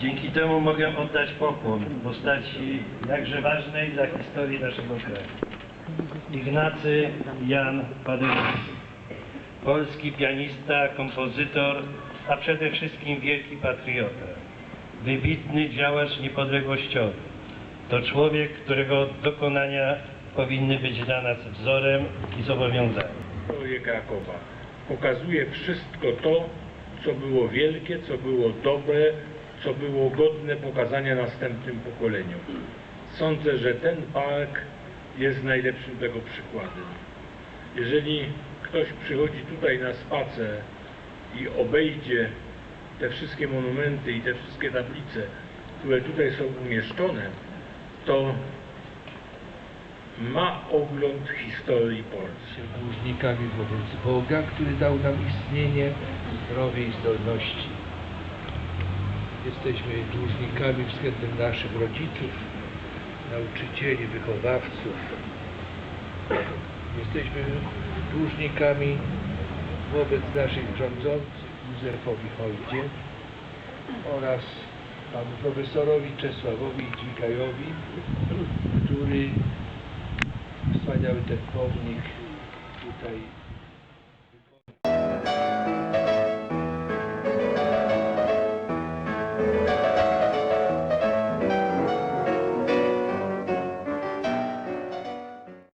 Dzięki temu mogę oddać pokłon postaci jakże ważnej dla historii naszego kraju. Ignacy Jan Paderewski. Polski pianista, kompozytor, a przede wszystkim wielki patriota. Wybitny działacz niepodległościowy. To człowiek, którego dokonania powinny być dla nas wzorem i zobowiązaniem. Krakowa. Pokazuje wszystko to, co było wielkie, co było dobre, co było godne pokazania następnym pokoleniom. Sądzę, że ten park jest najlepszym tego przykładem. Jeżeli ktoś przychodzi tutaj na spacer i obejdzie te wszystkie monumenty i te wszystkie tablice, które tutaj są umieszczone, to ma ogląd historii Polski. dłużnikami wobec Boga, który dał nam istnienie, zdrowie i zdolności. Jesteśmy dłużnikami względem naszych rodziców, nauczycieli, wychowawców. Jesteśmy dłużnikami wobec naszych rządzących, Józefowi Hojdzie oraz panu profesorowi Czesławowi Dźwigajowi, który wspaniały ten pomnik tutaj